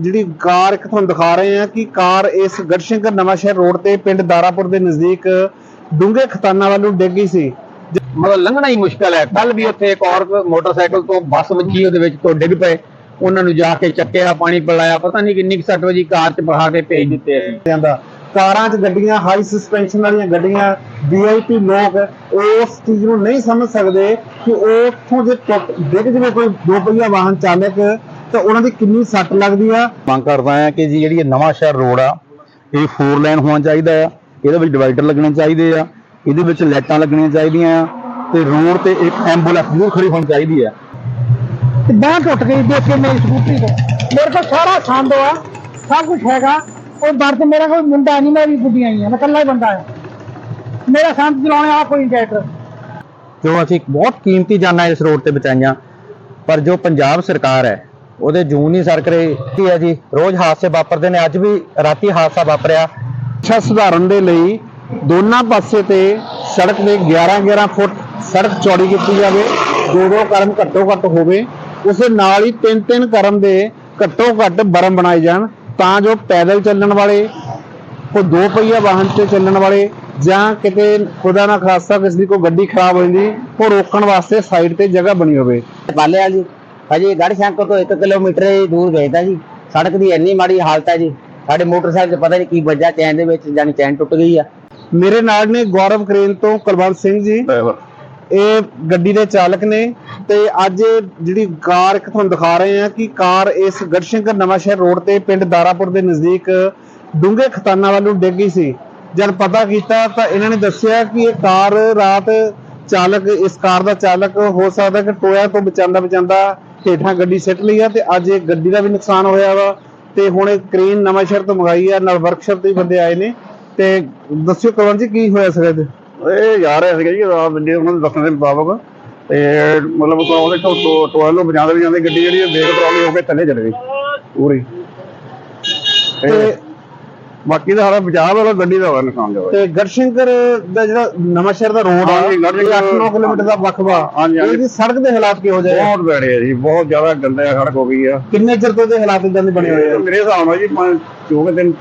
ਜਿਹੜੀ ਕਾਰ ਇੱਕ ਤੁਹਾਨੂੰ ਦਿਖਾ ਰਹੇ ਹਾਂ ਕਿ ਕਾਰ ਇਸ ਗੜਸ਼ੰਕਰ ਨਵਾਂਸ਼ਹਿਰ ਰੋਡ ਤੇ ਪਿੰਡ ਦਾਰਾਪੁਰ ਦੇ ਨਜ਼ਦੀਕ ਡੂੰਘੇ ਖਤਾਨਾਂ ਵੱਲ ਡਿੱਗ ਗਈ ਸੀ। ਮਤਲਬ ਲੰਘਣਾ ਹੀ ਮੁਸ਼ਕਲ ਹੈ। ਕੱਲ ਵੀ ਉੱਥੇ ਇੱਕ ਔਰਤ ਮੋਟਰਸਾਈਕਲ ਤੋਂ ਬੱਸ ਵੱਜੀ, ਉਹਦੇ ਵਿੱਚ ਤੋਂ ਡਿੱਗ ਪਏ। ਉਹਨਾਂ ਨੂੰ ਜਾ ਕੇ ਚੱਕਿਆ, ਪਾਣੀ ਪਿਲਾਇਆ। ਪਤਾ ਨਹੀਂ ਕਿੰਨੀ ਕੁ ਸੱਟ ਵਜੀ, ਕਾਰ 'ਚ ਬਹਾ ਕੇ ਭੇਜ ਦਿੱਤੇ ਅਸੀਂ। ਕਾਰਾਂ 'ਚ ਗੱਡੀਆਂ ਹਾਈ ਸਸਪੈਂਸ਼ਨ ਵਾਲੀਆਂ ਗੱਡੀਆਂ ਵੀਆਈਪੀ ਲੋਕ, ਉਸ ਚੀਜ਼ ਨੂੰ ਨਹੀਂ ਸਮਝ ਸਕਦੇ ਕਿ ਉਹ ਉੱਥੋਂ ਜੇ ਡਿੱਗ ਜਵੇ ਕੋਈ ਦੋ ਪਹੀਆ ਵਾਹਨ ਚਾਲਕ ਤਾਂ ਉਹਨਾਂ ਦੀ ਕਿੰਨੀ ਸੱਟ ਲੱਗਦੀ ਆ? ਮੰਗ ਕਰਦਾ ਹਾਂ ਕਿ ਜੀ ਜਿਹੜੀ ਇਹ ਨਵਾਂ ਸ਼ਹਿਰ ਰੋਡ ਆ ਇਹ 4 ਲਾਈਨ ਹੋਣਾ ਚਾਹੀਦਾ ਆ। ਇਹਦੇ ਵਿੱਚ ਡਿਵਾਈਡਰ ਲੱਗਣੇ ਚਾਹੀਦੇ ਆ। ਇਹਦੇ ਵਿੱਚ ਲਾਈਟਾਂ ਲੱਗਣੀਆਂ ਚਾਹੀਦੀਆਂ ਆ ਤੇ ਰੋਡ ਤੇ ਇੱਕ ਐਂਬੂਲੈਂਸ ਜ਼ਰੂਰ ਖੜੀ ਹੋਣੀ ਚਾਹੀਦੀ ਆ। ਤੇ ਬਾਂਹ ਟੁੱਟ ਗਈ ਦੇਖ ਕੇ ਮੇਰੀ ਸਕੂਟਰੀ ਤੋਂ। ਮੇਰੇ ਕੋਲ ਸਾਰਾ ਸੰਦ ਆ ਸਭ ਕੁਝ ਹੈਗਾ। ਉਹ ਦਰਦ ਮੇਰਾ ਕੋਈ ਮੁੰਡਾ ਨਹੀਂ ਮੈਂ ਵੀ ਬੁੱਢੀ ਆਈ ਆ ਮੈਂ ਇਕੱਲਾ ਹੀ ਬੰਦਾ ਆ। ਮੇਰਾ ਸੰਦ ਚਲਾਉਣੇ ਵਾਲਾ ਕੋਈ ਟਰੈਕਟਰ ਜੋ ਅਸੀਂ ਬਹੁਤ ਕੀਮਤੀ ਜਾਨਾਂ ਇਸ ਰੋਡ ਤੇ ਬਚਾਈਆਂ ਪਰ ਜੋ ਪੰਜਾਬ ਸਰਕਾਰ ਹੈ ਉਹਦੇ ਜੂਨ ਹੀ ਸਰਕ ਰਹੀ। ਕੀ ਹੈ ਜੀ ਰੋਜ਼ ਹਾਦਸੇ ਵਾਪਰਦੇ ਨੇ ਅੱਜ ਵੀ ਰਾਤੀ ਹਾਦਸਾ ਵਾਪਰਿਆ। ਅੱਛਾ ਸੁਧਾਰਨ ਦੇ ਲਈ ਦੋਨਾਂ ਪਾਸੇ ਤੇ ਸੜਕ ਦੇ 11-11 ਫੁੱਟ ਸੜਕ ਚੌੜੀ ਕੀਤੀ ਜਾਵੇ ਦੋ ਦੋ ਕਰਮ ਘੱਟੋ ਘੱਟ ਹੋਵੇ ਉਸ ਨਾਲ ਹੀ ਤਿੰਨ ਤਿੰਨ ਕਰਮ ਦੇ ਘੱਟੋ ਘੱਟ ਬਰਮ ਬਣਾਏ ਜਾਣ ਤਾਂ ਜੋ ਪੈਦਲ ਚੱਲਣ ਵਾਲੇ ਕੋਈ ਦੋ ਪਹੀਆ ਵਾਹਨ ਤੇ ਚੱਲਣ ਵਾਲੇ ਜਾਂ ਕਿਤੇ ਖੁਦਾ ਨਾ ਖਾਸਾ ਕਿਸੇ ਦੀ ਕੋਈ ਗੱਡੀ ਖਰਾਬ ਹੋ ਜਾਂਦੀ ਉਹ ਰੋਕਣ ਵਾਸਤੇ ਸਾਈਡ ਤੇ ਜਗ੍ਹਾ ਬਣੀ ਹੋਵੇ। ਬਾਲਿਆ ਜੀ ਹਜੇ ਗੜਸ਼ੰਕਰ ਤੋਂ 1 ਕਿਲੋਮੀਟਰ ਹੀ ਦੂਰ ਗਏ ਤਾਂ ਜੀ। ਸੜਕ ਦੀ ਇੰਨੀ ਮਾੜੀ ਹਾਲਤ ਹੈ ਜੀ। ਸਾਡੇ ਮੋਟਰਸਾਈਕਲ 'ਚ ਪਤਾ ਨਹੀਂ ਕੀ ਵੱਜਾ ਚੈਨ ਦੇ ਵਿੱਚ ਜਾਨੀ ਚੈਨ ਟੁੱਟ ਗਈ ਆ। ਮੇਰੇ ਨਾਲ ਨੇ ਗੌਰਵ ਕਰੇਨ ਤੋਂ ਕੁਲਵੰਤ ਸਿੰਘ ਜੀ। ਇਹ ਗੱਡੀ ਦੇ ਚਾਲਕ ਨੇ ਤੇ ਅੱਜ ਜਿਹੜੀ ਕਾਰ ਇੱਕ ਤੁਹਾਨੂੰ ਦਿਖਾ ਰਹੇ ਹਾਂ ਕਿ ਕਾਰ ਇਸ ਗੜਸ਼ੰਕਰ ਨਵਾਂਸ਼ਹਿਰ ਰੋਡ ਤੇ ਪਿੰਡ ਦਾਰਾਪੁਰ ਦੇ ਨਜ਼ਦੀਕ ਡੂੰਘੇ ਖਤਾਨਾਂ ਵੱਲ ਨੂੰ ਡਿੱਗ ਗਈ ਸੀ। ਜਦ ਪਤਾ ਕੀਤਾ ਤਾਂ ਇਹਨਾਂ ਨੇ ਦੱਸਿਆ ਕਿ ਇਹ ਕਾਰ ਰਾਤ ਚਾਲਕ ਇਸ ਕਾਰ ਦਾ ਚਾਲਕ ਹੋ ਸਕਦਾ ਕਿ ਟੋਇਆ ਤੋਂ ਬਚਾਉਂਦਾ ਬਚਾਉਂਦਾ ਹੇਠਾਂ ਗੱਡੀ ਸਿੱਟ ਲਈ ਆ ਤੇ ਅੱਜ ਇਹ ਗੱਡੀ ਦਾ ਵੀ ਨੁਕਸਾਨ ਹੋਇਆ ਵਾ ਤੇ ਹੁਣ ਇਹ ਕ੍ਰੇਨ ਨਵਾਂਸ਼ਹਿਰ ਤੋਂ ਮੰਗਾਈ ਆ ਨਾਲ ਵਰਕਸ਼ਾਪ ਤੋਂ ਬੰਦੇ ਆਏ ਨੇ। ਤੇ ਦੱਸਿਓ ਕਵਨ ਜੀ ਕੀ ਹੋਇਆ ਸੀਗਾ ਇਹਦੇ? ਇਹ ਜਾ ਰਿਹਾ ਸੀਗਾ ਜੀ ਰਾਤ ਬੰਦੇ ਉਹਨਾਂ ਦੇ ਦੱਸਣ ਦੇ ਮੁਤਾਬਕ। ਤੇ ਮਤਲਬ ਉਹ ਉਹਦੇ ਤੋਂ ਟੋਇਲ ਨੂੰ ਬਜਾਉਂਦੇ ਬਜਾਉਂਦੇ ਗੱਡੀ ਜਿਹੜੀ ਬੇਕ ਟਰਾਲੀ ਹੋ ਕੇ ਥੱਲੇ ਚਲੇ ਗਈ ਪੂਰੀ। ਤੇ ਬਾਕੀ ਦਾ ਸਾਰਾ ਬਚਾਅ ਵਾਲਾ ਗੱਡੀ ਦਾ ਹੋਇਆ ਨੁਕਸਾਨ ਦਾ ਹੋਇਆ। ਤੇ ਗੜਸ਼ੰਕਰ ਦਾ ਜਿਹੜਾ ਨਵਾਂਸ਼ਹਿਰ ਦਾ ਰੋਡ ਆ ਹਾਂਜੀ, ਗੜਸ਼ੰਕਰ- 8-9 ਕਿਲੋਮੀਟਰ ਦਾ ਹਾਂਜੀ, ਹਾਂਜੀ। ਇਹਦੀ ਸੜਕ ਦੇ ਹਾਲਾਤ ਕਿਹੋ ਜਿਹੇ ਆ? ਬਹੁਤ ਬੈੜੇ ਆ ਜੀ ਬਹੁਤ ਜ਼ਿਆਦਾ ਗੰਦਾ ਸੜਕ ਹੋ ਗਈ ਆ। ਕਿੰਨੇ ਚਿਰ ਤੋਂ ਇਹਦੇ ਹਾਲਾਤ ਇਦਾਂ ਦੇ ਬਣੇ ਹੋਏ ਆ? ਮੇਰੇ ਹਿਸਾਬ ਨਾਲ ਜੀ ਪੰਜ ਦਿਨ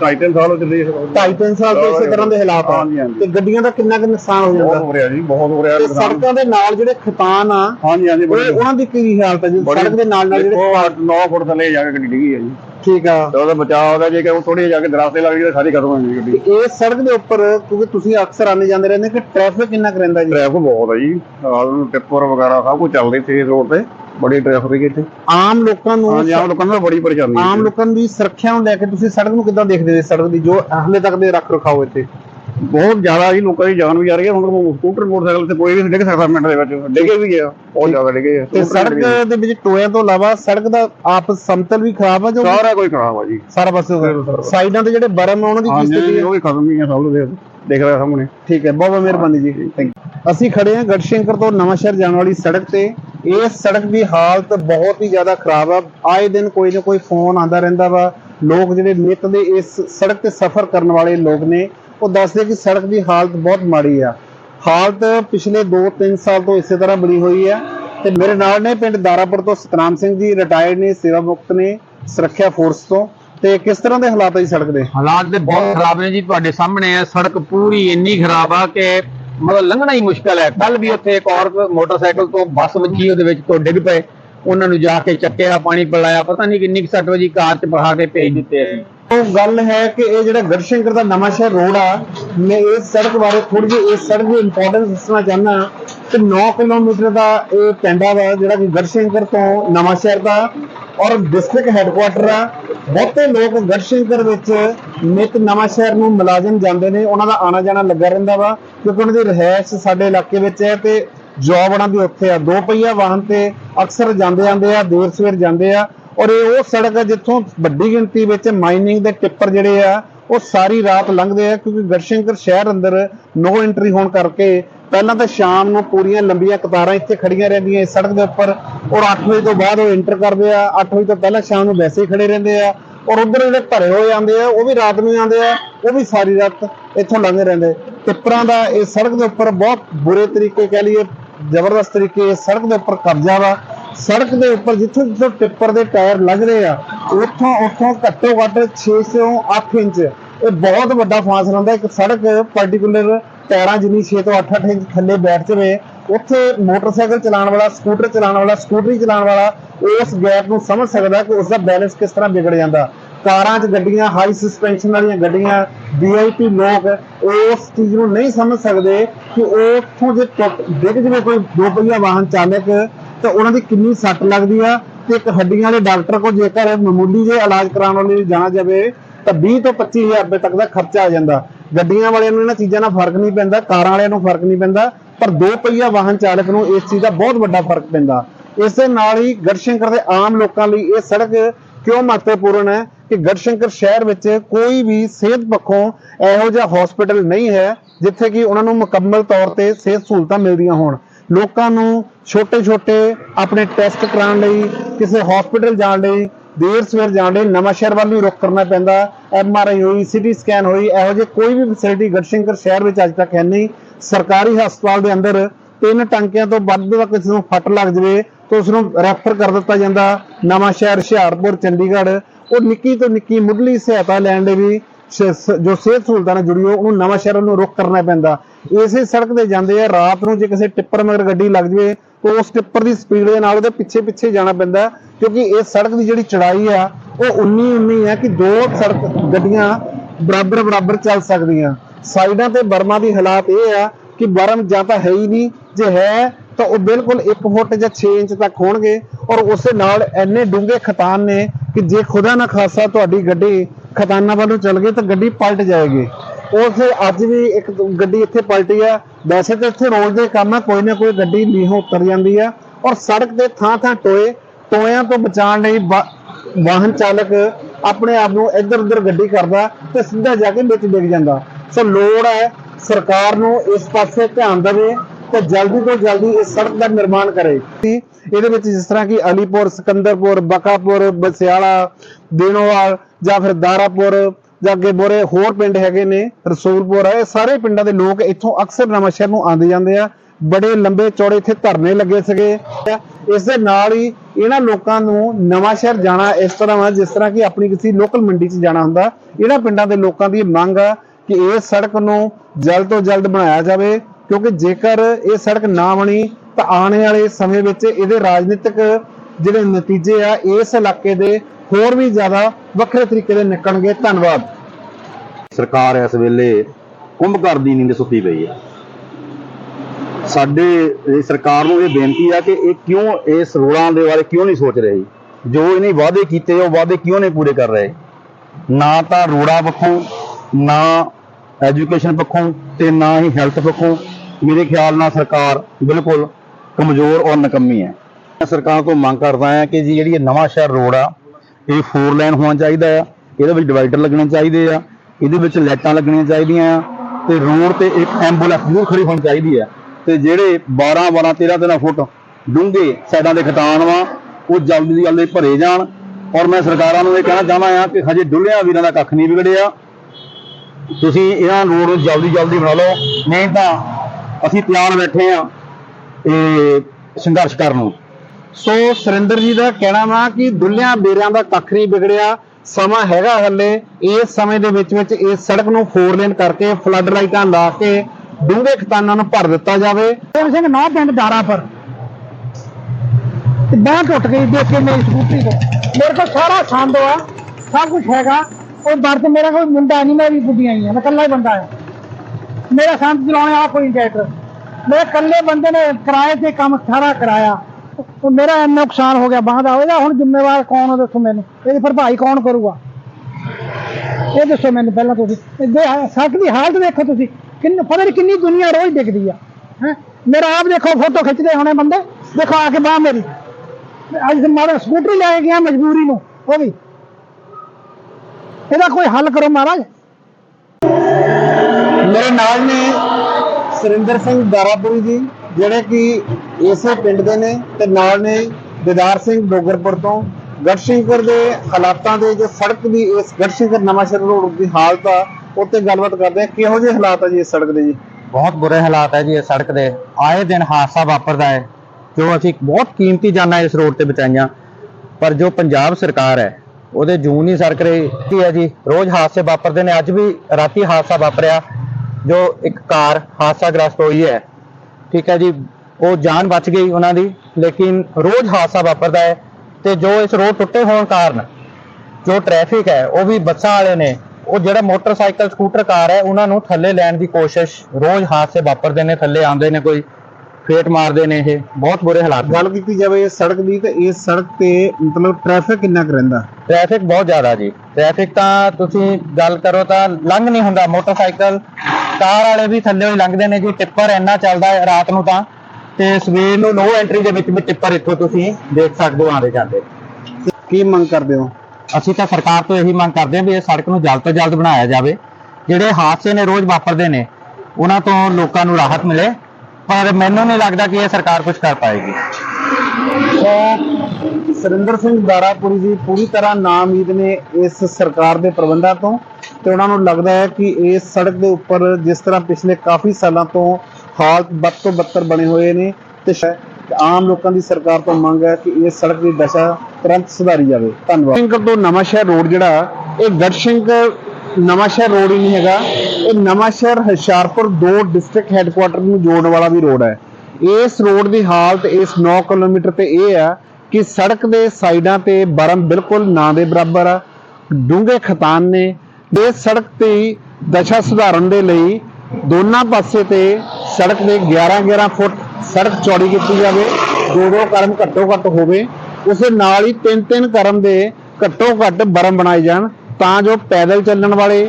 ਢਾਈ ਤਿੰਨ ਸਾਲ ਹੋ ਚੱਲੇ ਢਾਈ ਤਿੰਨ ਸਾਲ ਤੋਂ ਇਸੇ ਤਰ੍ਹਾਂ ਦੇ ਹਾਲਾਤ ਆ। ਹਾਂਜੀ, ਹਾਂਜੀ। ਤੇ ਗੱਡੀਆਂ ਦਾ ਕਿੰਨਾ ਕੁ ਨੁਕਸਾਨ ਹੋ ਬਹੁਤ ਜਾਂਦਾ ਹੋ ਰਿਹਾ ਜੀ ਬਹੁਤ ਹੋ ਰਿਹਾ ਤੇ ਨੁਕਸਾਨ। ਸੜਕਾਂ ਦੇ ਨਾਲ ਜਿਹੜੇ ਖਤਾਨ ਆ ਹਾਂਜੀ ਹਾਂਜੀ ਉਹ ਉਹਨਾਂ ਦੀ ਕੀ ਹਾਲਤ ਹੈ ਜੀ? ਸੜਕ ਦੇ ਨਾਲ ਨਾਲ ਜਿਹੜੇ 9 ਫੁੱਟ ਥੱਲੇ ਜਾ ਕੇ ਗੱਡੀ ਡਿੱਗੀ ਆ ਜੀ। ਠੀਕ ਆ। ਤੇ ਉਹਦਾ ਬਚਾਅ ਉਹਦਾ ਜੇ ਕਿ ਉਹ ਥੋੜੀ ਜਾ ਕੇ ਦਰਖਤ ਤੇ ਲੱਗ ਗਈ ਤਾਂ ਸਾਰੀ ਖਤਮ ਹੋ ਜਾਣੀ ਗੱਡੀ। ਇਹ ਸੜਕ ਦੇ ਉੱਪਰ ਕਿਉਂਕਿ ਤੁਸੀਂ ਅਕਸਰ ਆਨੇ ਜਾਂਦੇ ਰਹਿੰਦੇ ਕਿ ਟ੍ਰੈਫਿਕ ਕਿੰਨਾ ਕੁ ਰਹਿੰਦਾ ਜੀ? ਟ੍ਰੈਫਿਕ ਬਹੁਤ ਹੈ ਜੀ। ਰਾਤ ਨੂੰ ਟਿੱਪਰ ਵਗੈਰਾ ਸਭ ਕੁਝ ਚੱਲਦੇ ਇੱਥੇ ਰੋਡ ਤੇ ਬੜੀ ਟ੍ਰੈਫਿਕ ਹੈ ਇੱਥੇ। ਆਮ ਲੋਕਾਂ ਨੂੰ ਹਾਂਜੀ ਆਮ ਲੋਕਾਂ ਨੂੰ ਬੜੀ ਪਰੇਸ਼ਾਨੀ ਹੈ ਆਮ ਲੋਕਾਂ ਦੀ ਸੁਰੱਖਿਆ ਨੂੰ ਲੈ ਕੇ ਤੁਸੀਂ ਸੜਕ ਨੂੰ ਕਿੱਦਾਂ ਦੇਖਦੇ ਜੀ? ਸੜਕ ਦੀ ਜੋ ਹਲੇ ਤੱਕ ਦੇ ਰੱਖ ਰਖਾਓ ਇੱਥੇ। ਬਹੁਤ ਜ਼ਿਆਦਾ ਜੀ ਲੋਕਾਂ ਦੀ ਜਾਨ ਵੀ ਜਾ ਰਹੀ ਹੈ ਹੁਣ ਸਕੂਟਰ ਮੋਟਰਸਾਈਕਲ ਤੇ ਕੋਈ ਵੀ ਡਿੱਗ ਸਕਦਾ ਮਿੰਟ ਦੇ ਵਿੱਚ ਡਿੱਗੇ ਵੀ ਗਿਆ ਬਹੁਤ ਜ਼ਿਆਦਾ ਡਿੱਗੇ ਆ ਤੇ ਸੜਕ ਦੇ ਵਿੱਚ ਟੋਇਆਂ ਤੋਂ ਇਲਾਵਾ ਸੜਕ ਦਾ ਆਪ ਸਮਤਲ ਵੀ ਖਰਾਬ ਆ ਜੋ? ਸਾਰਾ ਕੋਈ ਖਰਾਬ ਆ ਜੀ। ਸਾਰਾ ਪਾਸੇ ਸਾਈਡਾਂ ਤੇ ਜਿਹੜੇ ਬਰਮ ਆ ਉਹਨਾਂ ਦੀ ਕੀ ਸਥਿਤੀ ਹੈ ਉਹ ਵੀ ਖਤਮ ਹੀ ਆ ਸਭ ਦੇ। ਦੇਖ ਰਿਹਾ ਸਾਹਮਣੇ। ਠੀਕ ਹੈ ਬਹੁਤ ਬਹੁਤ ਮਿਹਰਬਾਨੀ ਜੀ। you. ਅਸੀਂ ਖੜੇ ਹਾਂ ਗੜਸ਼ੰਕਰ ਤੋਂ ਨਵਾਂਸ਼ਹਿਰ ਜਾਣ ਵਾਲੀ ਸੜਕ ਤੇ। ਇਸ ਸੜਕ ਦੀ ਹਾਲਤ ਬਹੁਤ ਹੀ ਜ਼ਿਆਦਾ ਖਰਾਬ ਆ। ਆਏ ਦਿਨ ਕੋਈ ਨਾ ਕੋਈ ਫੋਨ ਆਂਦਾ ਰਹਿੰਦਾ ਵਾ। ਲੋਕ ਜਿਹੜੇ ਨਿੱਤ ਦੇ ਇਸ ਸੜਕ ਤੇ ਸਫ਼ਰ ਕਰਨ ਵਾਲੇ ਲੋਕ ਨੇ ਉਹ ਦੱਸਦੇ ਕਿ ਸੜਕ ਦੀ ਹਾਲਤ ਬਹੁਤ ਮਾੜੀ ਆ। ਹਾਲਤ ਪਿਛਲੇ 2-3 ਸਾਲ ਤੋਂ ਇਸੇ ਤਰ੍ਹਾਂ ਬਣੀ ਹੋਈ ਆ। ਤੇ ਮੇਰੇ ਨਾਲ ਨੇ ਪਿੰਡ ਦਾਰਾਪੁਰ ਤੋਂ ਸਤਨਾਮ ਸਿੰਘ ਜੀ ਰਿਟਾਇਰਡ ਨੇ ਸੇਵਾ ਮੁਕਤ ਨੇ ਸੁਰੱਖਿਆ ਫੋਰਸ ਤੋਂ। ਤੇ ਕਿਸ ਤਰ੍ਹਾਂ ਦੇ ਹਾਲਾਤ ਆ ਜੀ ਸੜਕ ਦੇ? ਹਾਲਾਤ ਤੇ ਬਹੁਤ ਖਰਾਬ ਨੇ ਜੀ ਤੁਹਾਡੇ ਸਾਹਮਣੇ ਹੈ ਸੜਕ ਪੂਰੀ ਇੰਨੀ ਖਰਾਬ ਆ ਕਿ ਮਤਲਬ ਲੰਘਣਾ ਹੀ ਮੁਸ਼ਕਲ ਹੈ। ਕੱਲ ਵੀ ਉੱਥੇ ਇੱਕ ਔਰਤ ਮੋਟਰਸਾਈਕਲ ਤੋਂ ਬੱਸ ਵੱਜੀ ਉਹਦੇ ਵਿੱਚ ਤੋਂ ਡਿੱਗ ਪਏ। ਉਹਨਾਂ ਨੂੰ ਜਾ ਕੇ ਚੱਕਿਆ ਪਾਣੀ ਪਿਲਾਇਆ। ਪਤਾ ਨਹੀਂ ਕਿੰਨੀ ਕੁ ਸੱਟ ਵਜੀ ਕਾਰ 'ਚ ਬਹਾ ਕੇ ਭੇਜ ਦਿੱਤੇ ਅਸੀਂ ਉਹ ਗੱਲ ਹੈ ਕਿ ਇਹ ਜਿਹੜਾ ਗੜਸ਼ੰਕਰ ਦਾ ਨਵਾਂ ਸ਼ਹਿਰ ਰੋਡ ਆ ਮੈਂ ਇਸ ਸੜਕ ਬਾਰੇ ਥੋੜੀ ਜਿਹੀ ਇਸ ਸੜਕ ਦੀ ਇੰਪੋਰਟੈਂਸ ਦੱਸਣਾ ਚਾਹੁੰਦਾ ਤੇ 9 ਕਿਲੋਮੀਟਰ ਦਾ ਇਹ ਪਿੰਡਾ ਵਾ, ਜਿਹੜਾ ਕਿ ਗੜਸ਼ੰਕਰ ਤੋਂ ਨਵਾਂ ਸ਼ਹਿਰ ਦਾ ਔਰ ਡਿਸਟ੍ਰਿਕਟ ਹੈੱਡਕੁਆਟਰ ਆ। ਬਹੁਤੇ ਲੋਕ ਗੜਸ਼ੰਕਰ ਵਿੱਚ ਨਿਤ ਨਵਾਂ ਸ਼ਹਿਰ ਨੂੰ ਮੁਲਾਜ਼ਮ ਜਾਂਦੇ ਨੇ, ਉਹਨਾਂ ਦਾ ਆਣਾ ਜਾਣਾ ਲੱਗਾ ਰਹਿੰਦਾ ਵਾ, ਕਿਉਂਕਿ ਉਹਨਾਂ ਦੀ ਰਹਿائش ਸਾਡੇ ਇਲਾਕੇ ਵਿੱਚ ਹੈ ਤੇ ਜੌਬ ਉਹਨਾਂ ਦੀ ਉੱਥੇ ਆ। ਦੋ ਪਹੀਆ ਵਾਹਨ ਤੇ ਅਕਸਰ ਜਾਂਦੇ ਜਾਂਦੇ ਆ, ਦੇਰ ਸਵੇਰ ਜਾਂਦੇ ਆ। ਔਰ ਇਹ ਉਹ ਸੜਕ ਹੈ ਜਿੱਥੋਂ ਵੱਡੀ ਗਿਣਤੀ ਵਿੱਚ ਮਾਈਨਿੰਗ ਦੇ ਟਿੱਪਰ ਜਿਹੜੇ ਆ, ਉਹ ਸਾਰੀ ਰਾਤ ਲੰਘਦੇ ਆ, ਕਿਉਂਕਿ ਗੜਸ਼ੰਕਰ ਸ਼ਹਿਰ ਅੰਦਰ ਨੋ ਐਂਟਰੀ ਹੋਣ ਕਰਕੇ ਪਹਿਲਾਂ ਤਾਂ ਸ਼ਾਮ ਨੂੰ ਪੂਰੀਆਂ ਲੰਬੀਆਂ ਕਤਾਰਾਂ ਇੱਥੇ ਖੜੀਆਂ ਰਹਿੰਦੀਆਂ ਇਸ ਸੜਕ ਦੇ ਉੱਪਰ ਔਰ 8 ਵਜੇ ਤੋਂ ਬਾਅਦ ਉਹ ਐਂਟਰ ਕਰਦੇ ਆ। 8 ਵਜੇ ਤੋਂ ਪਹਿਲਾਂ ਸ਼ਾਮ ਨੂੰ ਵੈਸੇ ਹੀ ਖੜੇ ਰਹਿੰਦੇ ਆ ਔਰ ਉਧਰ ਜਿਹੜੇ ਭਰੇ ਹੋਏ ਆਉਂਦੇ ਆ, ਉਹ ਵੀ ਰਾਤ ਨੂੰ ਜਾਂਦੇ ਆ, ਉਹ ਵੀ ਸਾਰੀ ਰਾਤ ਇੱਥੋਂ ਲੰਘਦੇ ਰਹਿੰਦੇ। ਟਿੱਪਰਾਂ ਦਾ ਇਹ ਸੜਕ ਦੇ ਉੱਪਰ ਬਹੁਤ ਬੁਰੇ ਤਰੀਕੇ ਕਹਿ ਲਈਏ, ਜ਼ਬਰਦਸਤ ਤਰੀਕੇ ਇਸ ਸੜਕ ਦੇ ਉੱਪਰ ਕਬਜ਼ਾ ਵਾ। ਸੜਕ ਦੇ ਉੱਪਰ ਜਿੱਥੋਂ ਜਿੱਥੋਂ ਟਿੱਪਰ ਦੇ ਟਾਇਰ ਲੱਗ ਰਹੇ ਆ, ਉੱਥੋਂ ਉੱਥੋਂ ਘੱਟੋ ਘੱਟ 6 ਤੋਂ 8 ਇੰਚ। ਇਹ ਬਹੁਤ ਵੱਡਾ ਫਾਸਲਾ ਹੁੰਦਾ, ਇੱਕ ਸੜਕ ਪਾਰਟਿਕੂਲਰ ਟਾਇਰਾਂ ਜਿੰਨੀ 6 ਤੋਂ 8 ਇੰਚ ਥੱਲੇ ਬੈਠ ਜਾਵੇ, ਉੱਥੇ ਮੋਟਰਸਾਈਕਲ ਚਲਾਉਣ ਵਾਲਾ, ਸਕੂਟਰ ਚਲਾਉਣ ਵਾਲਾ, ਸਕੂਟਰੀ ਚਲਾਉਣ ਵਾਲਾ, ਉਸ ਗੈਪ ਨੂੰ ਸਮਝ ਸਕਦਾ ਕਿ ਉਸ ਦਾ ਬੈਲੈਂਸ ਕਿਸ ਤਰ੍ਹਾਂ ਵਿਗੜ ਜਾਂਦਾ। ਕਾਰਾਂ 'ਚ ਗੱਡੀਆਂ ਹਾਈ ਸਸਪੈਂਸ਼ਨ ਵਾਲੀਆਂ ਗੱਡੀਆਂ ਵੀਆਈਪੀ ਲੋਕ, ਉਸ ਚੀਜ਼ ਨੂੰ ਨਹੀਂ ਸਮਝ ਸਕਦੇ ਕਿ ਉੱਥੋਂ ਜੇ ਟੁੱਟ, ਡਿੱਗ ਜਵੇ ਕੋਈ ਦੋ ਪਹੀਆ ਵਾਹਨ ਚਾਲਕ, ਤਾਂ ਉਹਨਾਂ ਦੀ ਕਿੰਨੀ ਸੱਟ ਲੱਗਦੀ ਆ ਤੇ ਇੱਕ ਹੱਡੀਆਂ ਵਾਲੇ ਡਾਕਟਰ ਕੋਲ ਜੇਕਰ ਮਾਮੂਲੀ ਜਿਹੇ ਇਲਾਜ ਕਰਾਉਣ ਵਾਲੇ ਜਾਣਾ ਜਾਵੇ, ਤਾਂ 20 ਤੋਂ 25000 ਰੁਪਏ ਤੱਕ ਦਾ ਖਰਚਾ ਆ ਜਾਂਦਾ। ਗੱਡੀਆਂ ਵਾਲਿਆਂ ਨੂੰ ਇਹਨਾਂ ਚੀਜ਼ਾਂ ਨਾਲ ਫ਼ਰਕ ਨਹੀਂ ਪੈਂਦਾ, ਕਾਰਾਂ ਵਾਲਿਆਂ ਨੂੰ ਫ਼ਰਕ ਨਹੀਂ ਪੈਂਦਾ, ਪਰ ਦੋ ਪਹੀਆ ਵਾਹਨ ਚਾਲਕ ਨੂੰ ਇਸ ਚੀਜ਼ ਦਾ ਬਹੁਤ ਵੱਡਾ ਫ਼ਰਕ ਪੈਂਦਾ। ਇਸ ਦੇ ਨਾਲ ਹੀ ਗੜਸ਼ੰਕਰ ਦੇ ਆਮ ਲੋਕਾਂ ਲਈ ਇਹ ਸੜਕ ਕਿਉਂ ਮਹੱਤਵਪੂਰਨ ਹੈ ਕਿ ਗੜਸ਼ੰਕਰ ਸ਼ਹਿਰ ਵਿੱਚ ਕੋਈ ਵੀ ਸਿਹਤ ਪੱਖੋਂ ਇਹੋ ਜਿਹਾ ਹਸਪੀਟਲ ਨਹੀਂ ਹੈ, ਜਿੱਥੇ ਕਿ ਉਹਨਾਂ ਨੂੰ ਮੁਕੰਮਲ ਤੌਰ ਤੇ ਸਿਹਤ ਸਹੂਲਤਾਂ ਮਿਲਦੀਆਂ ਹੋਣ। ਲੋਕਾਂ ਨੂੰ ਛੋਟੇ-ਛੋਟੇ ਆਪਣੇ ਟੈਸਟ ਕਰਾਉਣ ਲਈ, ਕਿਸੇ ਹਸਪੀਟਲ ਜਾਣ ਲਈ ਦੇਰ ਸਵੇਰ ਜਾਣ ਲਈ ਨਵਾਂ ਵੱਲ ਵੀ ਰੁਖ ਕਰਨਾ ਪੈਂਦਾ। ਐਮ ਆਰ ਆਈ ਹੋਈ ਸਿਟੀ ਸਕੈਨ ਹੋਈ, ਇਹੋ ਜਿਹੀ ਕੋਈ ਵੀ ਫੈਸਿਲਿਟੀ ਗੜਸ਼ੰਕਰ ਸ਼ਹਿਰ ਵਿੱਚ ਅੱਜ ਤੱਕ ਹੈ ਨਹੀਂ। ਸਰਕਾਰੀ ਹਸਪਤਾਲ ਦੇ ਅੰਦਰ ਤਿੰਨ ਟਾਂਕਿਆਂ ਤੋਂ ਵੱਧ ਦਾ ਕਿਸੇ ਨੂੰ ਫੱਟ ਲੱਗ ਜਵੇ ਤਾਂ ਉਸ ਨੂੰ ਰੈਫਰ ਕਰ ਦਿੱਤਾ ਜਾਂਦਾ। ਨਵਾਂ ਸ਼ਹਿਰ ਹੁਸ਼ਿਆਰਪੁਰ, ਚੰਡੀਗੜ੍ਹ। ਉਹ ਨਿੱਕੀ ਤੋਂ ਨਿੱਕੀ ਮੁੱਢਲੀ ਸਹਾਇਤਾ ਲੈਣ ਲਈ ਵੀ ਜੋ ਸਿਹਤ ਸਹੂਲਤਾਂ ਨਾਲ ਜੁੜੀ ਹੋ ਉਹਨੂੰ ਨਵਾਂ ਸ਼ਹਿਰ ਨੂੰ ਰੁਖ ਕਰਨਾ ਪੈਂਦਾ। ਇਸੇ ਸੜਕ ਤੇ ਜਾਂਦੇ ਆ, ਰਾਤ ਨੂੰ ਜੇ ਕਿਸੇ ਟਿੱਪਰ ਮਗਰ ਗੱਡੀ ਲੱਗ ਜਵੇ, ਤਾਂ ਉਸ ਟਿੱਪਰ ਦੀ ਸਪੀਡ ਦੇ ਨਾਲ ਉਹਦੇ ਪਿੱਛੇ ਪਿੱਛੇ ਜਾਣਾ ਪੈਂਦਾ, ਕਿਉਂਕਿ ਇਹ ਸੜਕ ਦੀ ਜਿਹੜੀ ਚੜਾਈ ਆ, ਉਹ ਉਨੀ ਉਨੀ ਹੈ ਕਿ ਦੋ ਸੜਕ ਗੱਡੀਆਂ ਬਰਾਬਰ ਬਰਾਬਰ ਚੱਲ ਸਕਦੀਆਂ। ਸਾਈਡਾਂ ਤੇ ਬਰਮਾ ਦੀ ਹਾਲਾਤ ਇਹ ਆ ਕਿ ਬਰਮ ਜਾਂ ਤਾਂ ਹੈ ਹੀ ਨਹੀਂ, ਜੇ ਹੈ, ਤਾਂ ਉਹ ਬਿਲਕੁਲ 1 ਫੁੱਟ ਜਾਂ 6 ਇੰਚ ਤੱਕ ਹੋਣਗੇ। ਔਰ ਉਸੇ ਨਾਲ ਐਨੇ ਡੂੰਘੇ ਖਤਾਨ ਨੇ ਕਿ ਜੇ ਖੁਦਾ ਨਾ ਖਾਸਾ ਤੁਹਾਡੀ ਗੱਡੀ ਖਤਾਨਾਂ ਵੱਲੋਂ ਚੱਲ ਗਏ ਤਾਂ ਗੱਡੀ ਪਲਟ ਜਾਏਗੀ। ਉਸ ਅੱਜ ਵੀ ਇੱਕ ਗੱਡੀ ਇੱਥੇ ਪਲਟੀ ਆ। ਵੈਸੇ ਤਾਂ ਇੱਥੇ ਰੋਜ਼ ਦੇ ਕੰਮ ਆ, ਕੋਈ ਨਾ ਕੋਈ ਗੱਡੀ ਨੀਹੋਂ ਉਤਰ ਜਾਂਦੀ ਆ। ਔਰ ਸੜਕ ਦੇ ਥਾਂ ਥਾਂ ਟੋਏ, ਟੋਇਆਂ ਤੋਂ ਬਚਾਉਣ ਲਈ ਵਾਹਨ ਚਾਲਕ ਆਪਣੇ ਆਪ ਨੂੰ ਇੱਧਰ ਉੱਧਰ ਗੱਡੀ ਕਰਦਾ ਤੇ ਸਿੱਧਾ ਜਾ ਕੇ ਵਿੱਚ ਡਿੱਗ ਜਾਂਦਾ। ਸੋ ਲੋੜ ਹੈ ਸਰਕਾਰ ਨੂੰ ਇਸ ਪਾਸੇ ਧਿਆਨ ਦੇਵੇ ਤੇ ਜਲਦੀ ਤੋਂ ਜਲਦੀ ਇਸ ਸੜਕ ਦਾ ਨਿਰਮਾਣ ਕਰੇ। ਇਹਦੇ ਵਿੱਚ ਜਿਸ ਤਰ੍ਹਾਂ ਕਿ ਅਲੀਪੁਰ, ਸਿਕੰਦਰਪੁਰ, ਬਕਾਪੁਰ, ਬਸਿਆਲਾ, ਦੇਣੋਵਾਲ ਜਾਂ ਫਿਰ ਦਾਰਾਪੁਰ ਜਾਂ ਅੱਗੇ ਬੋਰੇ ਹੋਰ ਪਿੰਡ ਹੈਗੇ ਨੇ, ਰਸੂਲਪੁਰ ਹੈ ਇਹ ਸਾਰੇ ਪਿੰਡਾਂ ਦੇ ਲੋਕ ਇੱਥੋਂ ਅਕਸਰ ਨਵਾਂਸ਼ਹਿਰ ਨੂੰ ਆਉਂਦੇ ਜਾਂਦੇ ਆ। ਬੜੇ ਲੰਬੇ ਚੌੜੇ ਇੱਥੇ ਧਰਨੇ ਲੱਗੇ ਸੀਗੇ। ਇਸ ਦੇ ਨਾਲ ਹੀ ਇਹਨਾਂ ਲੋਕਾਂ ਨੂੰ ਨਵਾਂ ਸ਼ਹਿਰ ਜਾਣਾ ਇਸ ਤਰ੍ਹਾਂ ਵਾ, ਜਿਸ ਤਰ੍ਹਾਂ ਕਿ ਆਪਣੀ ਕਿਸੇ ਲੋਕਲ ਮੰਡੀ 'ਚ ਜਾਣਾ ਹੁੰਦਾ। ਇਹਨਾਂ ਪਿੰਡਾਂ ਦੇ ਲੋਕਾਂ ਦੀ ਮੰਗ ਆ ਕਿ ਇਸ ਸੜਕ ਨੂੰ ਜਲਦ ਤੋਂ ਜਲਦ ਬਣਾਇਆ ਜਾਵੇ, ਕਿਉਂਕਿ ਜੇਕਰ ਇਹ ਸੜਕ ਨਾ ਬਣੀ, ਤਾਂ ਆਉਣ ਵਾਲੇ ਸਮੇਂ ਵਿੱਚ ਇਹਦੇ ਰਾਜਨੀਤਿਕ ਜਿਹੜੇ ਨਤੀਜੇ ਆ, ਇਸ ਇਲਾਕੇ ਦੇ ਹੋਰ ਵੀ ਜ਼ਿਆਦਾ ਵੱਖਰੇ ਤਰੀਕੇ ਦੇ ਨਿਕਲਣਗੇ। ਧੰਨਵਾਦ। ਸਰਕਾਰ ਇਸ ਵੇਲੇ ਕੁੰਭਕਾਰ ਦੀ ਨੀਂਦ ਸੁੱਤੀ ਪਈ ਹੈ ਸਾਡੇ ਸਰਕਾਰ ਨੂੰ ਇਹ ਬੇਨਤੀ ਆ ਕਿ ਇਹ ਕਿਉਂ ਇਸ ਰੋੜਾਂ ਦੇ ਬਾਰੇ ਕਿਉਂ ਨਹੀਂ ਸੋਚ ਰਹੀ? ਜੋ ਇਹਨੇ ਵਾਅਦੇ ਕੀਤੇ, ਉਹ ਵਾਅਦੇ ਕਿਉਂ ਨਹੀਂ ਪੂਰੇ ਕਰ ਰਹੇ? ਨਾ ਤਾਂ ਰੋੜਾ ਪੱਖੋਂ, ਨਾ ਐਜੂਕੇਸ਼ਨ ਪੱਖੋਂ ਤੇ ਨਾ ਹੀ ਹੈਲਥ ਪੱਖੋਂ ਮੇਰੇ ਖਿਆਲ ਨਾਲ ਸਰਕਾਰ ਬਿਲਕੁਲ ਕਮਜ਼ੋਰ ਔਰ ਨਕੰਮੀ ਹੈ। ਮੈਂ ਸਰਕਾਰ ਤੋਂ ਮੰਗ ਕਰਦਾ ਹਾਂ ਕਿ ਜੀ ਜਿਹੜੀ ਇਹ ਨਵਾਂ ਸ਼ਹਿਰ ਰੋਡ ਆ ਇਹ 4 ਲਾਈਨ ਹੋਣਾ ਚਾਹੀਦਾ ਆ। ਇਹਦੇ ਵਿੱਚ ਡਿਵਾਈਡਰ ਲੱਗਣੇ ਚਾਹੀਦੇ ਆ। ਇਹਦੇ ਵਿੱਚ ਲਾਈਟਾਂ ਲੱਗਣੀਆਂ ਚਾਹੀਦੀਆਂ ਆ। ਤੇ ਰੋਡ ਤੇ ਇੱਕ ਐਂਬੂਲੈਂਸ ਜ਼ਰੂਰ ਖੜੀ ਹੋਣੀ ਚਾਹੀਦੀ ਆ। ਤੇ ਜਿਹੜੇ 12 12 13 13 ਫੁੱਟ ਡੂੰਘੇ ਸਾਈਡਾਂ ਦੇ ਖਤਾਨ ਵਾ, ਉਹ ਜਲਦੀ ਦੀ ਜਲਦੀ ਭਰੇ ਜਾਣ। ਔਰ ਮੈਂ ਸਰਕਾਰਾਂ ਨੂੰ ਇਹ ਕਹਿਣਾ ਚਾਹੁੰਦਾ ਆ ਕਿ ਹਜੇ ਡੁੱਲਿਆਂ ਵੀਰਾਂ ਦਾ ਕੱਖ ਨਹੀਂ ਵਿਗੜਿਆ। ਤੁਸੀਂ ਇਹਨਾਂ ਰੋਡ ਨੂੰ ਜਲਦੀ ਜਲਦੀ ਬਣਾ ਲਓ। ਨਹੀਂ ਤਾਂ ਅਸੀਂ ਤਿਆਰ ਬੈਠੇ ਆ ਇਹ ਸੰਘਰਸ਼ ਕਰਨ ਨੂੰ। ਸੋ ਸੁਰਿੰਦਰ ਜੀ ਦਾ ਕਹਿਣਾ ਵਾ ਕਿ ਦੁੱਲਿਆਂ ਬੇਰਿਆਂ ਦਾ ਕੱਖ ਨਹੀਂ ਵਿਗੜਿਆ, ਸਮਾਂ ਹੈਗਾ ਹੱਲੇ। ਇਸ ਸਮੇਂ ਦੇ ਵਿੱਚ ਵਿੱਚ ਇਸ ਸੜਕ ਨੂੰ ਫੋਰ ਲੇਨ ਕਰਕੇ ਫਲੱਡ ਲਾਈਟਾਂ ਲਾ ਕੇ ਡੂੰਘੇ ਖਤਾਨਾਂ ਨੂੰ ਭਰ ਦਿੱਤਾ ਜਾਵੇ। ਪ੍ਰੇਮ ਸਿੰਘ ਨਾ ਪਿੰਡ ਦਾਰਾਪੁਰ ਤੇ ਟੁੱਟ ਗਈ, ਦੇਖ ਕੇ ਮੇਰੀ ਸਕੂਟਰੀ ਤੋਂ। ਮੇਰੇ ਕੋਲ ਸਾਰਾ ਸੰਦ ਆ, ਸਭ ਕੁਝ ਹੈਗਾ। ਉਹ ਦਰਦ ਮੇਰਾ ਕੋਈ ਮੁੰਡਾ ਨਹੀਂ, ਮੈਂ ਵੀ ਬੁੱਢੀ ਆਈ ਆ ਮੈਂ ਇਕੱਲਾ ਹੀ ਬੰਦਾ ਆ। ਮੇਰਾ ਸੰਦ ਚਲਾਉਣੇ ਵਾਲਾ ਕੋਈ ਇੰਜੈਕਟਰ ਮੇਰੇ ਇਕੱਲੇ ਬੰਦੇ ਨੇ ਕਿਰਾਏ ਤੇ ਕੰਮ ਸਾਰਾ ਕਰਾਇਆ। ਮੇਰਾ ਇੰਨਾ ਨੁਕਸਾਨ ਹੋ ਗਿਆ, ਬਾਂਹ ਦਾ ਉਹਦਾ ਹੁਣ ਜ਼ਿੰਮੇਵਾਰ ਕੌਣ ਆ ਦੱਸੋ ਮੈਨੂੰ? ਇਹਦੀ ਭਰਪਾਈ ਕੌਣ ਕਰੂਗਾ? ਇਹ ਦੱਸੋ ਮੈਨੂੰ ਪਹਿਲਾਂ ਤੁਸੀਂ। ਇਹ ਦੇ ਸੜਕ ਦੀ ਹਾਲਤ ਦੇਖੋ ਤੁਸੀਂ। ਕਿੰਨ ਪਤਾ ਨਹੀਂ ਕਿੰਨੀ ਦੁਨੀਆ ਰੋਜ਼ ਦਿਖਦੀ ਆ, ਹੈ? ਮੇਰਾ ਆਪ ਦੇਖੋ, ਫੋਟੋ ਖਿੱਚਦੇ ਹੋਣੇ ਬੰਦੇ। ਦੇਖੋ ਆ ਕੇ ਬਾਹ ਮੇਰੀ। ਅੱਜ ਤੇ ਮਾਰਾ ਸਕੂਟਰ ਲੈ ਕੇ ਗਿਆ ਮਜਬੂਰੀ ਨੂੰ, ਉਹ ਵੀ। ਇਹਦਾ ਕੋਈ ਹੱਲ ਕਰੋ ਮਹਾਰਾਜ। ਮੇਰੇ ਨਾਲ ਨੇ ਸੁਰਿੰਦਰ ਸਿੰਘ ਦਾਰਾਪੁਰੀ ਜੀ। ਜਿਹੜੇ ਕਿ ਇਸੇ ਪਿੰਡ ਦੇ ਨੇ ਤੇ ਨਾਲ ਨੇ ਦਿਦਾਰ ਸਿੰਘ ਡੋਗਰਪੁਰ ਤੋਂ। ਗੜਸ਼ੰਕਰ ਦੇ ਹਾਲਾਤਾਂ ਦੇ ਜੋ ਸੜਕ ਦੀ ਇਸ ਗੜਸ਼ੰਕਰ ਨਵਾਂਸ਼ਹਿਰ ਰੋਡ ਦੀ ਹਾਲਤ ਆ ਉੱਤੇ ਗੱਲਬਾਤ ਕਰਦੇ ਆ ਕਿਹੋ ਜਿਹੇ ਹਾਲਾਤ ਆ ਜੀ ਇਸ ਸੜਕ ਦੇ ਜੀ? ਬਹੁਤ ਬੁਰੇ ਹਾਲਾਤ ਹੈ ਜੀ ਇਹ ਸੜਕ ਦੇ। ਆਏ ਦਿਨ ਹਾਦਸਾ ਵਾਪਰਦਾ ਹੈ, ਜੋ ਅਸੀਂ ਬਹੁਤ ਕੀਮਤੀ ਜਾਨਾਂ ਇਸ ਰੋਡ ਤੇ ਬਚਾਈਆਂ। ਪਰ ਜੋ ਪੰਜਾਬ ਸਰਕਾਰ ਹੈ, ਉਹਦੇ ਜੂਨ ਹੀ ਸਰਕ ਰਹੀ ਹੈ ਜੀ? ਰੋਜ਼ ਹਾਦਸੇ ਵਾਪਰਦੇ ਨੇ, ਅੱਜ ਵੀ ਰਾਤੀ ਹਾਦਸਾ ਵਾਪਰਿਆ, ਜੋ ਇੱਕ ਕਾਰ ਹਾਦਸਾ ਗ੍ਰਸਤ ਹੋਈ ਹੈ। ਠੀਕ ਹੈ ਜੀ ਉਹ ਜਾਨ ਬਚ ਗਈ ਉਹਨਾਂ ਦੀ ਲੇਕਿਨ ਰੋਜ਼ ਹਾਦਸਾ ਵਾਪਰਦਾ ਹੈ ਤੇ ਜੋ ਇਸ ਰੋਡ ਟੁੱਟੇ ਹੋਣ ਕਾਰਨ ਜੋ ਟ੍ਰੈਫਿਕ ਹੈ ਉਹ ਵੀ ਬੱਸਾਂ ਵਾਲੇ ਨੇ ਉਹ ਜਿਹੜਾ ਮੋਟਰਸਾਈਕਲ ਸਕੂਟਰ ਕਾਰ ਹੈ ਉਹਨਾਂ ਨੂੰ ਥੱਲੇ ਲੈਣ ਦੀ ਕੋਸ਼ਿਸ਼ ਰੋਜ਼ ਹਾਦਸੇ ਵਾਪਰਦੇ ਨੇ ਥੱਲੇ ਆਉਂਦੇ ਨੇ ਕੋਈ ਫੇਟ ਮਾਰਦੇ ਨੇ ਇਹ ਬਹੁਤ ਬੁਰੇ ਹਾਲਾਤ ਗੱਲ ਕੀਤੀ ਜਾਵੇ ਇਸ ਸੜਕ ਦੀ ਤੇ ਇਸ ਸੜਕ ਤੇ ਮਤਲਬ ਟ੍ਰੈਫਿਕ ਕਿੰਨਾ ਕੁ ਰਹਿੰਦਾ? ਟ੍ਰੈਫਿਕ ਬਹੁਤ ਜ਼ਿਆਦਾ ਜੀ। ਟ੍ਰੈਫਿਕ ਤਾਂ ਤੁਸੀਂ ਗੱਲ ਕਰੋ ਤਾਂ ਲੰਘ ਨਹੀਂ ਹੁੰਦਾ ਮੋਟਰਸਾਈਕਲ ਕਾਰ ਵਾਲੇ ਵੀ ਥੱਲੇ ਹੀ ਲੰਘਦੇ ਨੇ ਜੀ ਟਿੱਪਰ ਇੰਨਾ ਚੱਲਦਾ ਹੈ ਰਾਤ ਨੂੰ ਤਾਂ। ਤੇ ਸਵੇਰ ਨੂੰ ਨੋ ਐਂਟਰੀ ਦੇ ਵਿੱਚ ਵੀ ਟਿੱਪਰ ਇੱਥੋਂ ਤੁਸੀਂ ਦੇਖ ਸਕਦੇ ਹੋ ਆਉਂਦੇ ਜਾਂਦੇ। ਕੀ ਮੰਗ ਕਰਦੇ ਹੋ? ਅਸੀਂ ਤਾਂ ਸਰਕਾਰ ਤੋਂ ਇਹੀ ਮੰਗ ਕਰਦੇ ਹਾਂ ਵੀ ਇਹ ਸੜਕ ਨੂੰ ਜਲਦ ਤੋਂ ਜਲਦ ਬਣਾਇਆ ਜਾਵੇ। ਜਿਹੜੇ ਹਾਦਸੇ ਨੇ ਰੋਜ਼ ਵਾਪਰਦੇ ਨੇ ਉਹਨਾਂ ਤੋਂ ਲੋਕਾਂ ਨੂੰ ਰਾਹਤ ਮਿਲੇ। ਪਰ ਮੈਨੂੰ ਨਹੀਂ ਲੱਗਦਾ ਕਿ ਇਹ ਸਰਕਾਰ ਕੁਝ ਕਰ ਪਾਏਗੀ। ਸੋ ਸੁਰਿੰਦਰ ਸਿੰਘ ਦਾਰਾਪੁਰੀ ਜੀ ਪੂਰੀ ਤਰ੍ਹਾਂ ਨਾਮੀਦ ਨੇ ਇਸ ਸਰਕਾਰ ਦੇ ਪ੍ਰਬੰਧਾਂ ਤੋਂ ਤੇ ਉਹਨਾਂ ਨੂੰ ਲੱਗਦਾ ਹੈ ਕਿ ਇਸ ਸੜਕ ਦੇ ਉੱਪਰ ਜਿਸ ਤਰ੍ਹਾਂ ਪਿਛਲੇ ਕਾਫੀ ਸਾਲਾਂ ਤੋਂ ਹਾਲਤ ਬਦ ਤੋਂ ਬੱਤਰ ਬਣੇ ਹੋਏ ਨੇ ਤੇ ਆਮ ਲੋਕਾਂ ਦੀ ਸਰਕਾਰ ਤੋਂ ਮੰਗ ਹੈ ਕਿ ਇਸ ਸੜਕ ਦੀ ਦਸ਼ਾ ਤੁਰੰਤ ਸੁਧਾਰੀ ਜਾਵੇ। ਧੰਨਵਾਦ। ਸ਼ੰਕਰ ਤੋਂ ਨਵਾਂ ਸ਼ਹਿਰ ਰੋਡ ਜਿਹੜਾ, ਇਹ ਗੜਸ਼ੰਕਰ ਨਵਾਂ ਸ਼ਹਿਰ ਰੋਡ ਹੀ ਨਹੀਂ ਹੈਗਾ। ਇਹ ਨਵਾਂ ਸ਼ਹਿਰ ਹੁਸ਼ਿਆਰਪੁਰ ਦੋ ਡਿਸਟ੍ਰਿਕਟ ਹੈੱਡਕੁਆਟਰ ਨੂੰ ਜੋੜਨ ਵਾਲਾ ਵੀ ਰੋਡ ਹੈ। ਇਸ ਰੋਡ ਦੀ ਹਾਲਤ ਇਸ 9 ਕਿਲੋਮੀਟਰ ਤੇ ਇਹ ਆ ਕਿ ਸੜਕ ਦੇ ਸਾਈਡਾਂ ਤੇ ਬਰਮ ਬਿਲਕੁਲ ਨਾ ਦੇ ਬਰਾਬਰ ਆ, ਡੂੰਘੇ ਖਤਾਨ ਨੇ। ਇਸ ਸੜਕ ਦੀ ਦਸ਼ਾ ਸੁਧਾਰਨ ਦੇ ਲਈ ਦੋਨਾਂ ਪਾਸੇ ਤੇ ਸੜਕ ਦੇ 11 11 ਫੁੱਟ ਸੜਕ ਚੌੜੀ ਕੀਤੀ ਜਾਵੇ ਦੋ ਦੋ ਕਰਮ ਘੱਟੋ ਘੱਟ ਹੋਵੇ। ਉਸੇ ਨਾਲ ਹੀ ਤਿੰਨ ਤਿੰਨ ਕਰਮ ਦੇ ਘੱਟੋ ਘੱਟ ਬਰਮ ਬਣਾਏ ਜਾਣ ਤਾਂ ਜੋ ਪੈਦਲ ਚੱਲਣ ਵਾਲੇ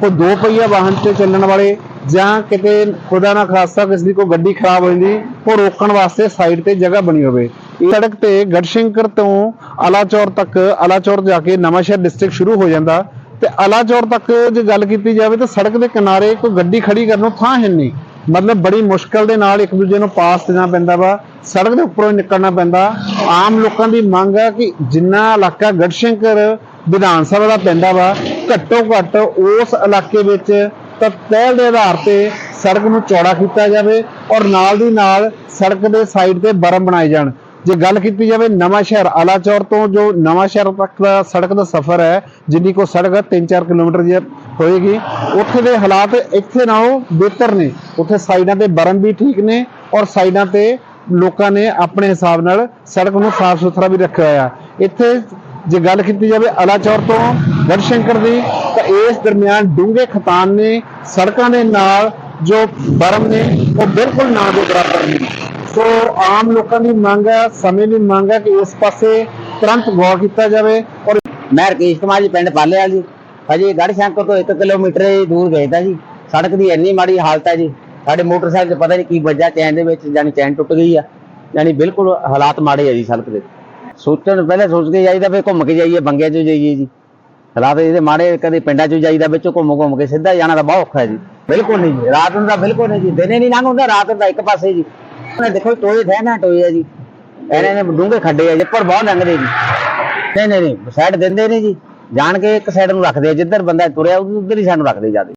ਕੋਈ ਦੋ ਪਹੀਆ ਵਾਹਨ ਤੇ ਚੱਲਣ ਵਾਲੇ ਜਾਂ ਕਿਤੇ ਖੁਦਾ ਨਾ ਖਾਸਾ ਕਿਸੇ ਦੀ ਕੋਈ ਗੱਡੀ ਖਰਾਬ ਹੋ ਜਾਂਦੀ, ਉਹ ਰੋਕਣ ਵਾਸਤੇ ਸਾਈਡ ਤੇ ਜਗ੍ਹਾ ਬਣੀ ਹੋਵੇ। ਇਹ ਸੜਕ ਤੇ ਗੜਸ਼ੰਕਰ ਤੋਂ ਅਲਾਚੌਰ ਤੱਕ, ਅਲਾਚੌਰ ਜਾ ਕੇ ਨਵਾਂਸ਼ਹਿਰ ਡਿਸਟ੍ਰਿਕਟ ਸ਼ੁਰੂ ਹੋ ਜਾਂਦਾ ਤੇ ਅਲਾਚੌਰ ਤੱਕ ਜੇ ਗੱਲ ਕੀਤੀ ਜਾਵੇ ਤਾਂ ਸੜਕ ਦੇ ਕਿਨਾਰੇ ਕੋਈ ਗੱਡੀ ਖੜੀ ਕਰਨ ਨੂੰ ਥਾਂ ਹੈ ਨਹੀਂ। ਮਤਲਬ ਬੜੀ ਮੁਸ਼ਕਲ ਦੇ ਨਾਲ ਇੱਕ ਦੂਜੇ ਨੂੰ ਪਾਸ ਦੇਣਾ ਪੈਂਦਾ ਵਾ, ਸੜਕ ਦੇ ਉੱਪਰੋਂ ਨਿਕਲਣਾ ਪੈਂਦਾ। ਆਮ ਲੋਕਾਂ ਦੀ ਮੰਗ ਹੈ ਕਿ ਜਿੰਨਾ ਇਲਾਕਾ ਗੜਸ਼ੰਕਰ ਵਿਧਾਨ ਸਭਾ ਦਾ ਪੈਂਦਾ ਵਾ ਘੱਟੋ ਘੱਟ ਉਸ ਇਲਾਕੇ ਵਿੱਚ ਤਾਂ ਪਹਿਲ ਦੇ ਆਧਾਰ ਤੇ ਸੜਕ ਨੂੰ ਚੌੜਾ ਕੀਤਾ ਜਾਵੇ ਔਰ ਨਾਲ ਦੀ ਨਾਲ ਸੜਕ ਦੇ ਸਾਈਡ ਤੇ ਬਰਮ ਬਣਾਏ ਜਾਣ। ਜੇ ਗੱਲ ਕੀਤੀ ਜਾਵੇ ਨਵਾਂ ਸ਼ਹਿਰ ਆਲਾਚੌਰ ਤੋਂ, ਜੋ ਨਵਾਂ ਸ਼ਹਿਰ ਤੱਕ ਦਾ ਸੜਕ ਦਾ ਸਫ਼ਰ ਹੈ, ਜਿੰਨੀ ਕੋ ਸੜਕ 3-4 ਕਿਲੋਮੀਟਰ ਦੀ ਹੋਏਗੀ, ਉੱਥੇ ਦੇ ਹਾਲਾਤ ਇੱਥੇ ਨਾਲੋਂ ਬਿਹਤਰ ਨੇ। ਉੱਥੇ ਸਾਈਡਾਂ ਤੇ ਬਰਮ ਵੀ ਠੀਕ ਨੇ ਔਰ ਸਾਈਡਾਂ ਤੇ ਲੋਕਾਂ ਨੇ ਆਪਣੇ ਹਿਸਾਬ ਨਾਲ ਸੜਕ ਨੂੰ ਸਾਫ਼ ਸੁਥਰਾ ਵੀ ਰੱਖਿਆ ਹੋਇਆ। ਇੱਥੇ ਜੇ ਗੱਲ ਕੀਤੀ ਜਾਵੇ ਅਲਾਚੌਰ ਤੋਂ ਗੜਸ਼ੰਕਰ ਦੀ ਤਾਂ ਇਸ ਦਰਮਿਆਨ ਡੂੰਘੇ ਖਤਾਨ ਨੇ, ਸੜਕਾਂ ਦੇ ਨਾਲ ਜੋ ਬਰਮ ਨੇ, ਉਹ ਬਿਲਕੁਲ ਨਾ ਦੇ ਬਰਾਬਰ ਨੇ। ਸੋ ਆਮ ਲੋਕਾਂ ਦੀ ਮੰਗ ਹੈ, ਸਮੇਂ ਦੀ ਮੰਗ ਹੈ ਕਿ ਇਸ ਪਾਸੇ ਤੁਰੰਤ ਗੌਰ ਕੀਤਾ ਜਾਵੇ ਔਰ ਮੈਂ ਰਕੇਸ਼ ਕੁਮਾਰ ਜੀ, ਪਿੰਡ ਪਾਲੇਵਾਲ ਜੀ। ਹਜੇ ਗੜਸ਼ੰਕਰ ਤੋਂ 1 ਕਿਲੋਮੀਟਰ ਦੂਰ ਗਏ ਤਾਂ ਜੀ। ਸੜਕ ਦੀ ਇੰਨੀ ਮਾੜੀ ਹਾਲਤ ਹੈ ਜੀ। ਸਾਡੇ ਮੋਟਰਸਾਈਕਲ 'ਚ ਪਤਾ ਨਹੀਂ ਕੀ ਵੱਜਾ ਚੈਨ ਦੇ ਵਿੱਚ ਜਾਨੀ ਚੈਨ ਟੁੱਟ ਗਈ ਆ। ਜਾਨੀ ਬਿਲਕੁਲ ਹਾਲਾਤ ਮਾੜੇ ਆ ਜੀ ਸੜਕ ਦੇ। ਸੋਚਣ ਤੋਂ ਪਹਿਲੇ ਸੋਚ ਕੇ ਜਾਈਦਾ, ਫਿਰ ਘੁੰਮ ਕੇ ਜਾਈਏ, ਬੰਗਿਆਂ 'ਚ ਜਾਈਏ ਜੀ। ਹਾਲਾਤ ਇਹਦੇ ਮਾੜੇ ਕਦੇ ਪਿੰਡਾਂ 'ਚ ਜਾਈਦਾ, ਵਿੱਚੋਂ ਘੁੰਮ ਘੁੰਮ ਕੇ ਸਿੱਧਾ ਜਾਣਾ ਤਾਂ ਬਹੁਤ ਔਖਾ ਹੈ ਜੀ। ਬਿਲਕੁਲ ਨਹੀਂ ਜੀ। ਰਾਤ ਨੂੰ ਤਾਂ ਬਿਲਕੁਲ ਨਹੀਂ ਜੀ। ਦਿਨੇ ਨਹੀਂ ਲੰਘ ਹੁੰਦਾ, ਰਾਤ ਦਾ ਇੱਕ ਪਾਸੇ ਜੀ। ਉਹਨੇ ਦੇਖੋ ਟੋਏ ਥੇ ਨਾ ਟੋਏ ਆ ਜੀ। ਇਹਨਾਂ ਨੇ ਡੂੰਘੇ ਖੱਡੇ ਆ ਜੀ ਪਰ ਬਹੁਤ ਲੰਘਦੇ ਜੀ। ਨਹੀਂ ਨਹੀਂ ਨਹੀਂ ਸਾਈਡ ਦਿੰਦੇ ਨੇ ਜੀ। ਜਾਣ ਕੇ ਇੱਕ ਸਾਈਡ ਨੂੰ ਰੱਖਦੇ ਆ। ਜਿੱਧਰ ਬੰਦਾ ਤੁਰਿਆ, ਉਧਰ ਹੀ ਸਾਨੂੰ ਰੱਖਦੇ ਜਾਂਦੇ